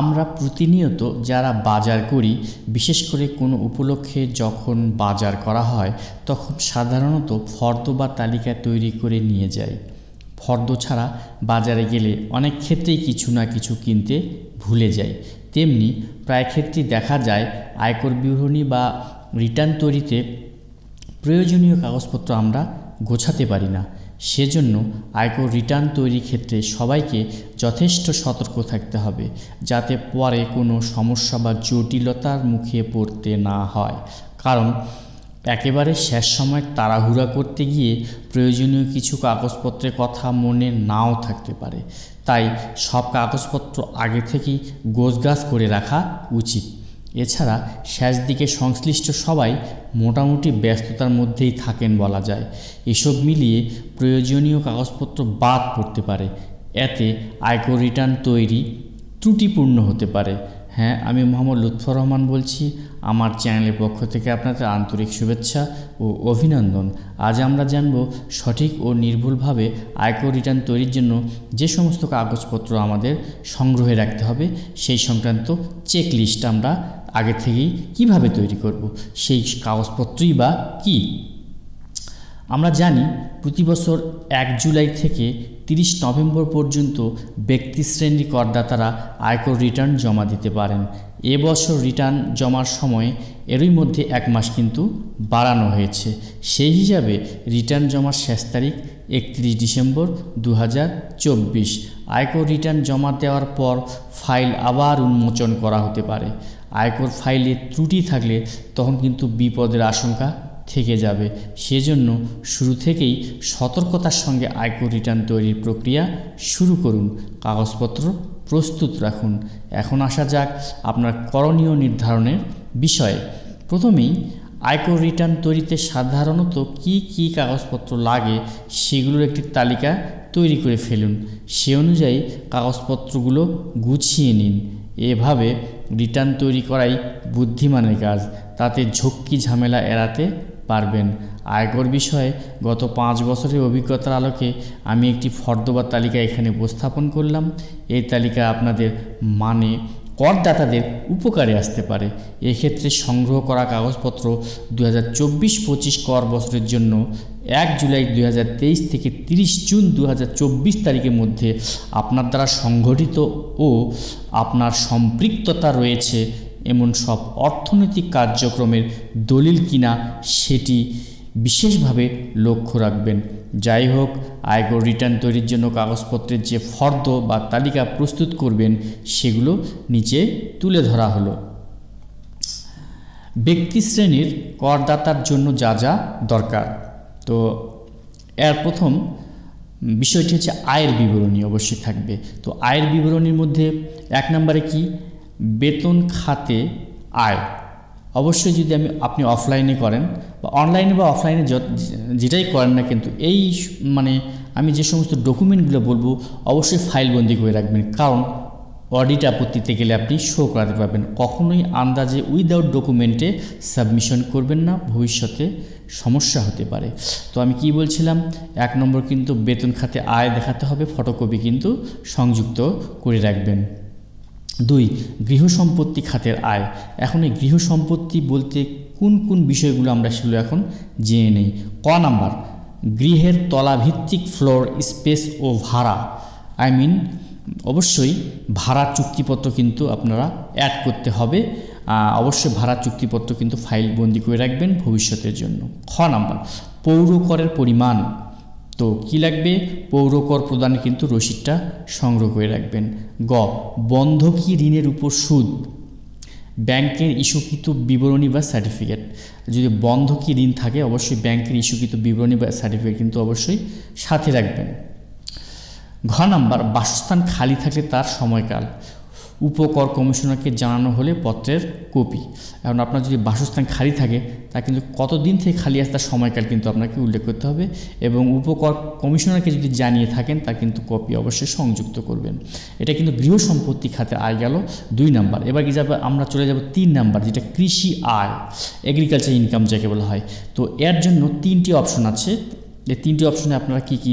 আমরা প্রতিনিয়ত যারা বাজার করি, বিশেষ করে কোনো উপলক্ষে যখন বাজার করা হয়, তখন সাধারণত ফর্দ বা তালিকা তৈরি করে নিয়ে যাই। ফর্দ ছাড়া বাজারে গেলে অনেক ক্ষেত্রেই কিছু না কিছু কিনতে ভুলে যাই। তেমনি প্রায় ক্ষেত্রেই দেখা যায়, আয়কর বিবরণী বা রিটার্ন তৈরিতে প্রয়োজনীয় কাগজপত্র আমরা গোছাতে পারি না। সেজন্য আয়কর রিটার্ন তৈরির ক্ষেত্রে সবাইকে যথেষ্ট সতর্ক থাকতে হবে যাতে পরে কোনো সমস্যা বা জটিলতার মুখে পড়তে না হয়। কারণ একেবারে শেষ সময় তাড়াহুড়া করতে গিয়ে প্রয়োজনীয় কিছু কাগজপত্রের কথা মনে নাও থাকতে পারে। তাই সব কাগজপত্র আগে থেকেই গোছগাছ করে রাখা উচিত। এছাড়া শেষ দিকে সংশ্লিষ্ট সবাই মোটামুটি ব্যস্ততার মধ্যেই থাকেন বলা যায়। এসব মিলিয়ে প্রয়োজনীয় কাগজপত্র বাদ পড়তে পারে। এতে আয়কর রিটার্ন তৈরি ত্রুটিপূর্ণ হতে পারে। হ্যাঁ আমি মোহাম্মদ লুৎফর রহমান বলছি। আমার চ্যানেলের পক্ষ থেকে আপনাদের আন্তরিক শুভেচ্ছা ও অভিনন্দন। আজ আমরা জানব সঠিক ও নির্ভুলভাবে আয়কর রিটার্ন তৈরির জন্য যে সমস্ত কাগজপত্র আমাদের সংগ্রহে রাখতে হবে, সেই সংক্রান্ত চেক লিস্ট আমরা আগে থেকেই কীভাবে তৈরি করব? সেই কাগজপত্রই বা কী? আমরা জানি প্রতি বছর এক জুলাই থেকে তিরিশ নভেম্বর পর্যন্ত ব্যক্তি ব্যক্তিশ্রেণী করদাতারা আয়কর রিটার্ন জমা দিতে পারেন। এবছর রিটার্ন জমার সময় এরই মধ্যে এক মাস কিন্তু বাড়ানো হয়েছে। সেই হিসাবে রিটার্ন জমার শেষ তারিখ একত্রিশ ডিসেম্বর দু হাজার চব্বিশ। আয়কর রিটার্ন জমা দেওয়ার পর ফাইল আবার উন্মোচন করা হতে পারে। আয়কর ফাইলে ত্রুটি থাকলে তখন কিন্তু বিপদের আশঙ্কা থেকে যাবে। সেজন্য শুরু থেকেই সতর্কতার সঙ্গে আয়কর রিটার্ন তৈরির প্রক্রিয়া শুরু করুন। কাগজপত্র প্রস্তুত রাখুন। এখন আসা যাক আপনার করণীয় নির্ধারণের বিষয়ে। প্রথমেই আয়কর রিটার্ন তৈরিতে সাধারণত কি কি কাগজপত্র লাগে সেগুলোর একটি তালিকা তৈরি করে ফেলুন। সে অনুযায়ী কাগজপত্রগুলো গুছিয়ে নিন। এভাবে রিটার্ন তৈরি করাই বুদ্ধিমানের কাজ। তাতে ঝক্কি ঝামেলা এড়াতে পারবেন। আয়কর বিষয়ে গত পাঁচ বছরের অভিজ্ঞতার আলোকে আমি একটি ফর্দবার তালিকা এখানে উপস্থাপন করলাম। এই তালিকা আপনাদের মানে করদাতাদের উপকারে আসতে পারে। এক্ষেত্রে সংগ্রহ করা কাগজপত্র দু হাজার চব্বিশ পঁচিশ কর বছরের জন্য এক জুলাই দু হাজার তেইশ থেকে তিরিশ জুন দু হাজার চব্বিশ তারিখের মধ্যে আপনার দ্বারা সংগঠিত ও আপনার সম্পৃক্ততা রয়েছে, এমন সব অর্থনৈতিক কার্যক্রমের দলিল কিনা সেটি বিশেষভাবে লক্ষ্য রাখবেন। যাই হোক, আয়কর রিটার্ন তৈরির জন্য কাগজপত্রের যে ফর্দ বা তালিকা প্রস্তুত করবেন, সেগুলো নিচে তুলে ধরা হলো। ব্যক্তি শ্রেণির করদাতার জন্য যা যা দরকার। তো এর প্রথম বিষয়টি হচ্ছে আয়ের বিবরণী অবশ্যই থাকবে। তো আয়ের বিবরণীর মধ্যে এক নম্বরে কি? বেতন খাতে আয়। অবশ্যই যদি আমি আপনি অফলাইনে করেন বা অনলাইনে বা অফলাইনে যেটাই করেন না কিন্তু এই মানে আমি যে সমস্ত ডকুমেন্টগুলো বলব, অবশ্যই ফাইলবন্দি করে রাখবেন। কারণ অডিট আপত্তিতে গেলে আপনি শো করাতে পারবেন। কখনোই আন্দাজে উইদাউট ডকুমেন্টে সাবমিশন করবেন না। ভবিষ্যতে সমস্যা হতে পারে। তো আমি কি বলছিলাম? এক নম্বর কিন্তু বেতন খাতে আয় দেখাতে হবে ফটোকপি কিন্তু সংযুক্ত করে রাখবেন। দুই গৃহ সম্পত্তি খাতের আয়। এখন এই গৃহ সম্পত্তি বলতে কোন কোন বিষয়গুলো আমরা সেগুলো এখন জেনে নেই। ক নাম্বার, গৃহের তলাভিত্তিক ফ্লোর, স্পেস ও ভাড়া। আই মিন, অবশ্যই ভাড়া চুক্তিপত্র কিন্তু আপনারা অ্যাড করতে হবে। অবশ্যই ভাড়া চুক্তিপত্র কিন্তু ফাইল বন্দি করে রাখবেন ভবিষ্যতের জন্য। খ নাম্বার, পৌর করের পরিমাণ। তো কি লাগবে? পৌরকর প্রদানে কিন্তু রসিদটা সংগ্রহ করে রাখবেন। গ, বন্ধকি ঋণের উপর সুদ। ব্যাংকের ইস্যুকৃত বিবরণী বা সার্টিফিকেট। যদি বন্ধকি ঋণ থাকে, অবশ্যই ব্যাংকের ইস্যুকৃত বিবরণী বা সার্টিফিকেট কিন্তু অবশ্যই সাথে রাখবেন। ঘ নাম্বার, বাসস্থান খালি থাকলে তার সময়কাল। উপকর কমিশনারকে জানানো হলে পত্রের কপি। এখন আপনার যদি বাসস্থান খালি থাকে, তা কিন্তু কতদিন থেকে খালি আসে তার সময়কাল কিন্তু আপনাকে উল্লেখ করতে হবে এবং উপকর কমিশনারকে যদি জানিয়ে থাকেন, তা কিন্তু কপি অবশ্যই সংযুক্ত করবেন। এটা কিন্তু গৃহ সম্পত্তি খাতে আয় গেল দুই নাম্বার। এবার কি যাবে, আমরা চলে যাব তিন নাম্বার, যেটা কৃষি আয় এগ্রিকালচার ইনকাম যাকে বলা হয়। তো এর জন্য তিনটি অপশন আছে। এই তিনটি অপশনে আপনারা কি কি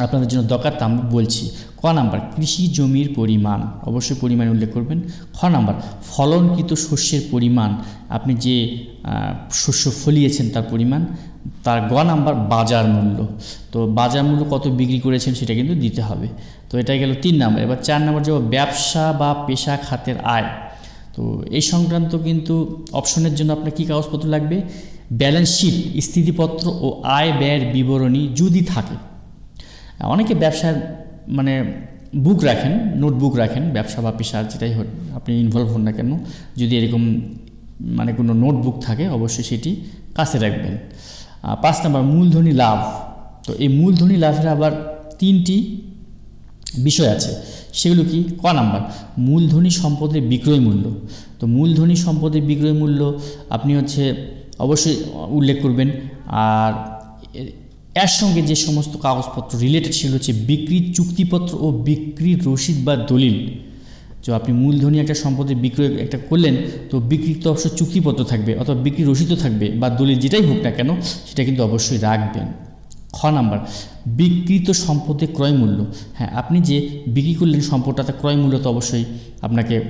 আপনাদের জন্য দরকার তা বলছি। ক নাম্বার, কৃষি জমির পরিমাণ। অবশ্যই পরিমাণ উল্লেখ করবেন। খ নাম্বার, ফলনকৃত শস্যের পরিমাণ। আপনি যে শস্য ফলিয়েছেন তার পরিমাণ, তার গ নাম্বার বাজার মূল্য। তো বাজার মূল্য কত বিক্রি করেছেন সেটা কিন্তু দিতে হবে। তো এটাই গেল তিন নাম্বার। এবার চার নাম্বার যাব ব্যবসা বা পেশা খাতের আয়। তো এই সংক্রান্ত কিন্তু অপশনের জন্য আপনার কী কাগজপত্র লাগবে? ব্যালেন্স শিট, স্থিতিপত্র ও আয় ব্যয়ের বিবরণী যদি থাকে। অনেকে ব্যবসার মানে বুক রাখেন, নোটবুক রাখেন, ব্যবসা বা পেশা যেটাই হোক, আপনি ইনভলভ হন না কেন, যদি এরকম মানে কোনো নোটবুক থাকে, অবশ্যই সেটি কাছে রাখবেন। পাঁচ নাম্বার, মূলধনী লাভ। তো এই মূলধনী লাভের আবার তিনটি বিষয় আছে। সেগুলো কি? ক নাম্বার, মূলধনী সম্পদের বিক্রয় মূল্য। তো মূলধনী সম্পদের বিক্রয় মূল্য আপনি হচ্ছে, অবশ্যই উল্লেখ করবেন। আর এর সঙ্গে যে সমস্ত কাগজপত্র রিলেটেড সেগুলো হচ্ছে বিক্রির চুক্তিপত্র ও বিক্রির রসিদ বা দলিল। তো আপনি মূলধনী একটা সম্পদের বিক্রয় একটা করলেন, তো বিক্রির তো অবশ্যই চুক্তিপত্র থাকবে অথবা বিক্রির রসিদও থাকবে বা দলিল যেটাই হোক না কেন, সেটা কিন্তু অবশ্যই রাখবেন। খ নাম্বার বিকৃত সম্পদের ক্রয় মূল্য। হ্যাঁ আপনি যে বিক্রি করলেন সম্পদটা তার ক্রয় মূল্য তো অবশ্যই আপনাকে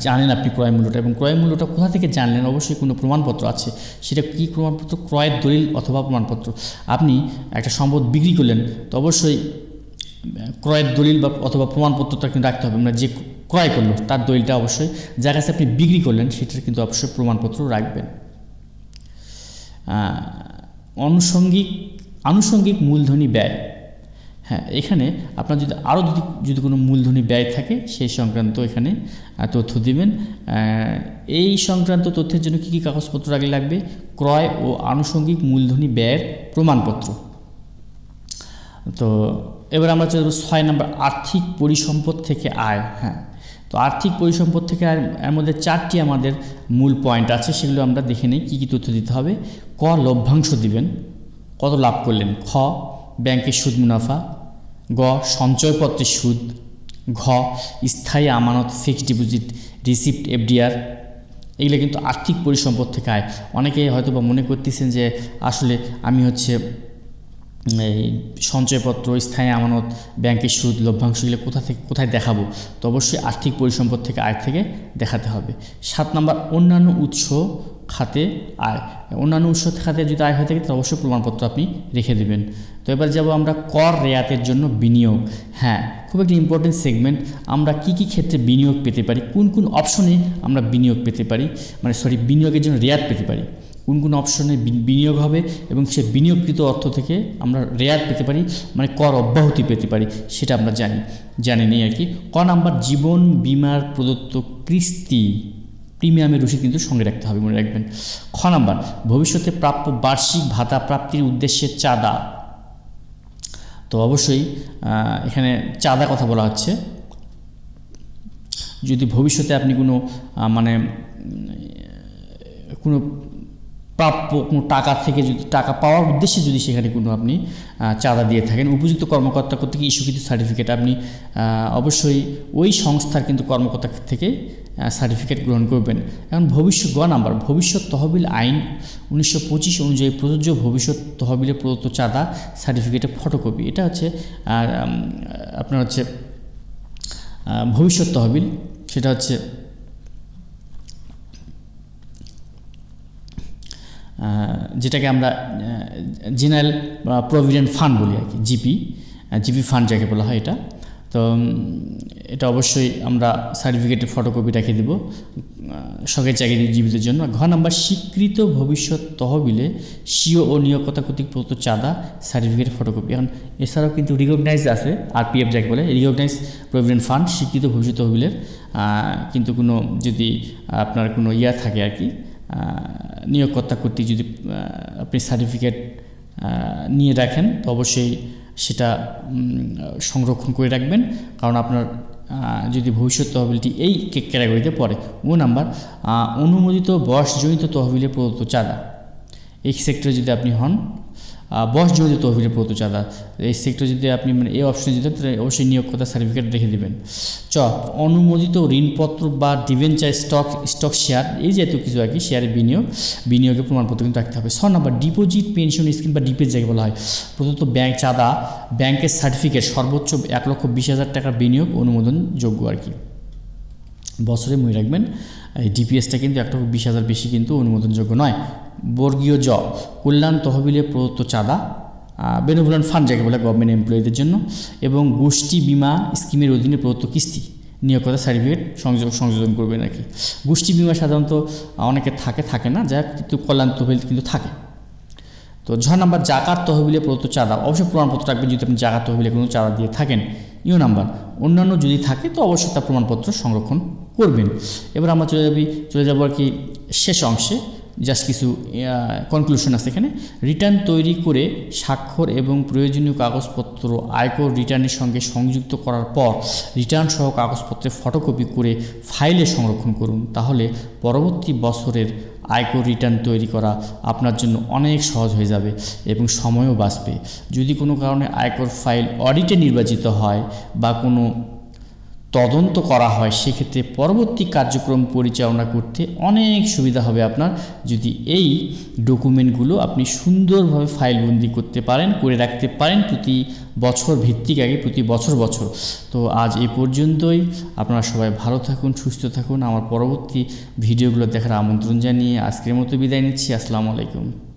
জানেন আপনি ক্রয় মূল্যটা এবং ক্রয় মূল্যটা কোথা থেকে জানলেন? অবশ্যই কোনো প্রমাণপত্র আছে। সেটা কী প্রমাণপত্র? ক্রয়ের দলিল অথবা প্রমাণপত্র। আপনি একটা সম্পদ বিক্রি করলেন, তো অবশ্যই ক্রয়ের দলিল বা অথবা প্রমাণপত্রটা কিন্তু রাখতে হবে। মানে যে ক্রয় করল, তার দলিলটা অবশ্যই, যার কাছে আপনি বিক্রি করলেন, সেটার কিন্তু অবশ্যই প্রমাণপত্র রাখবেন। আনুষঙ্গিক আনুষঙ্গিক মূলধনী ব্যয়। হ্যাঁ এখানে আপনার যদি আরও যদি যদি কোনো মূলধনী ব্যয় থাকে, সেই সংক্রান্ত এখানে তথ্য দিবেন। এই সংক্রান্ত তথ্যের জন্য কী কী কাগজপত্র আগে লাগবে? ক্রয় ও আনুষঙ্গিক মূলধনী ব্যয়ের প্রমাণপত্র। তো এবার আমরা চলে ছয় নম্বর, আর্থিক পরিসম্পদ থেকে আয়। হ্যাঁ তো আর্থিক পরিসম্পদ থেকে আয়, এর মধ্যে চারটি আমাদের মূল পয়েন্ট আছে, সেগুলো আমরা দেখে নিই, কী কী তথ্য দিতে হবে। ক, লভ্যাংশ দিবেন, কত লাভ করলেন? খ ব্যাংকের সুদ মুনাফা গ, সঞ্চয়পত্রের সুদ। ঘ, স্থায়ী আমানত ফিক্সড ডিপোজিট রিসিপ্ট এফডিআর এগুলো কিন্তু আর্থিক পরিসম্পদ থেকে আয়। অনেকে হয়তো বা মনে করতেছেন যে আসলে আমি হচ্ছে এই সঞ্চয়পত্র, স্থায়ী আমানত, ব্যাংকের সুদ, লভ্যাংশ এগুলো কোথা থেকে, কোথায় দেখাবো? তো অবশ্যই আর্থিক পরিসম্পদ থেকে আয় থেকে দেখাতে হবে। সাত নম্বর, অন্যান্য উৎস খাতে আয়। অন্যান্য উৎস খাতে যদি আয় হয়ে থাকে, তাহলে অবশ্যই প্রমাণপত্র আপনি রেখে দেবেন। তো এবার যাব আমরা কর রেয়াতের জন্য বিনিয়োগ। হ্যাঁ খুব একটি ইম্পর্টেন্ট সেগমেন্ট আমরা কি কি ক্ষেত্রে বিনিয়োগ পেতে পারি? কোন কোন অপশনে আমরা বিনিয়োগ পেতে পারি? মানে সরি বিনিয়োগের জন্য রেয়াত পেতে পারি? কোন কোন অপশনে বিনিয়োগ হবে এবং সে বিনিয়োগকৃত অর্থ থেকে আমরা রেয়ার পেতে পারি মানে কর অব্যাহতি পেতে পারি, সেটা আমরা জানি জানি নেই আর কি। ক নাম্বার, জীবন বিমার প্রদত্ত কিস্তি, প্রিমিয়ামের রসিদ কিন্তু সঙ্গে রাখতে হবে, মনে রাখবেন। খ নাম্বার, ভবিষ্যতে প্রাপ্য বার্ষিক ভাতা প্রাপ্তির উদ্দেশ্যে চাঁদা। তো অবশ্যই এখানে চাঁদা কথা বলা হচ্ছে। যদি ভবিষ্যতে আপনি কোনো মানে কোনো প্রাপ্য কোনো টাকা থেকে যদি টাকা পাওয়ার উদ্দেশ্যে যদি সেখানে কোনো আপনি চাঁদা দিয়ে থাকেন, উপযুক্ত কর্মকর্তা কর্তৃক ইস্যুকৃত সার্টিফিকেট আপনি অবশ্যই ওই সংস্থার কিন্তু কর্মকর্তা থেকে সার্টিফিকেট গ্রহণ করবেন। এখন ভবিষ্যৎ গ নাম্বার, ভবিষ্যৎ তহবিল আইন উনিশশো পঁচিশ অনুযায়ী প্রযোজ্য ভবিষ্যৎ তহবিলে প্রদত্ত চাঁদা সার্টিফিকেটের ফটোকপি এটা হচ্ছে আপনার হচ্ছে ভবিষ্যৎ তহবিল, সেটা হচ্ছে যেটাকে আমরা জেনারেল প্রভিডেন্ট ফান্ড বলি আর কি জিপি জিপি ফান্ড যাকে বলা হয় এটা। তো এটা অবশ্যই আমরা সার্টিফিকেটের ফটোকপি রেখে দেব আহ, সরকারি চাকরিজীবীদের জন্য। ঘ নাম্বার স্বীকৃত ভবিষ্যৎ তহবিলে সিও ও নিয়োগকর্তা কর্তৃক প্রদত্ত চাঁদা সার্টিফিকেটের ফটোকপি এখন এছাড়াও কিন্তু রিকগনাইজ আছে আরপিএফ যাকে বলে রিকগনাইজ প্রভিডেন্ট ফান্ড স্বীকৃত ভবিষ্যৎ তহবিলের। কিন্তু কোনো যদি আপনার কোনো ইয়া থাকে আর কি নিয়োগকর্তা কর্তৃক যদি আপনি সার্টিফিকেট নিয়ে রাখেন, তো অবশ্যই সেটা সংরক্ষণ করে রাখবেন। কারণ আপনার যদি ভবিষ্যৎ তহবিলটি এই ক্যাটাগরিতে পড়ে, ও নাম্বার অনুমোদিত বয়সজনিত তহবিলে প্রদত্ত চাঁদা। এই সেক্টরে যদি আপনি হন বয়সজনিত তহবিলের প্রত চাঁদা, এই সেক্টর যদি আপনি মানে এই অপশনে যেতে তাহলে অবশ্যই নিয়োগকর্তা সার্টিফিকেট রেখে দেবেন। চ, অনুমোদিত ঋণপত্র বা ডিভেঞ্চার স্টক স্টক শেয়ার এই জাতীয় কিছু আর কি শেয়ারে বিনিয়োগ, বিনিয়োগের প্রমাণপত্র কিন্তু রাখতে হবে। ছ নম্বর ডিপোজিট পেনশন স্কিম বা ডিপেজ যাকে বলা হয়, প্রদত্ত ব্যাংক চাঁদা ব্যাংকের সার্টিফিকেট সর্বোচ্চ এক লক্ষ বিশ হাজার টাকার বিনিয়োগ অনুমোদনযোগ্য আর কি। বছরে মনে রাখবেন, এই ডিপিএসটা কিন্তু একটা বিশ হাজার বেশি কিন্তু অনুমোদনযোগ্য নয়। বর্গীয় জ, কল্যাণ তহবিলে প্রদত্ত চাঁদা বেনুভুলন ফান্ড যাকে বলে গভর্নমেন্ট এমপ্লয়ীদের জন্য, এবং গোষ্ঠী বিমা স্কিমের অধীনে প্রদত্ত কিস্তি নিয়োগকর্তা সার্টিফিকেট সংযোগ, সংযোজন করবেন আর কি। গোষ্ঠী বিমা সাধারণত অনেকে থাকে থাকে না যা কিন্তু কল্যাণ তহবিল কিন্তু থাকে। তো ছ নাম্বার, জাকাত তহবিলে প্রদত্ত চাঁদা। অবশ্যই প্রমাণপত্র রাখবেন যদি আপনি জাকাত তহবিলে কোনো চাঁদা দিয়ে থাকেন। ইউ নাম্বার, অন্যান্য যদি থাকে, তো অবশ্যই তার প্রমাণপত্র সংরক্ষণ করবেন। এবার আমরা চলে যাবি, চলে যাব আর কি শেষ অংশে। জাস্ট কিছু কনক্লুশন আছে এখানে। রিটার্ন তৈরি করে স্বাক্ষর এবং প্রয়োজনীয় কাগজপত্র আয়কর রিটার্নের সঙ্গে সংযুক্ত করার পর রিটার্ন সহ কাগজপত্রের ফটোকপি করে ফাইলে সংরক্ষণ করুন। তাহলে পরবর্তী বছরের আয়কর রিটার্ন তৈরি করা আপনার জন্য অনেক সহজ হয়ে যাবে এবং সময়ও বাঁচবে। যদি কোনো কারণে আয়কর ফাইল অডিটে নির্বাচিত হয় বা কোনো তদন্ত করা হয়, সেক্ষেত্রে পরবর্তী কার্যক্রম পরিচালনা করতে অনেক সুবিধা হবে আপনার। যদি এই ডকুমেন্টগুলো আপনি সুন্দরভাবে ফাইলবন্দি করতে পারেন, করে রাখতে পারেন প্রতি বছর ভিত্তিক আগে, প্রতি বছর বছর। তো আজ এ পর্যন্তই। আপনারা সবাই ভালো থাকুন, সুস্থ থাকুন। আমার পরবর্তী ভিডিওগুলো দেখার আমন্ত্রণ জানিয়ে আজকের মতো বিদায় নিচ্ছি। আসসালামু আলাইকুম।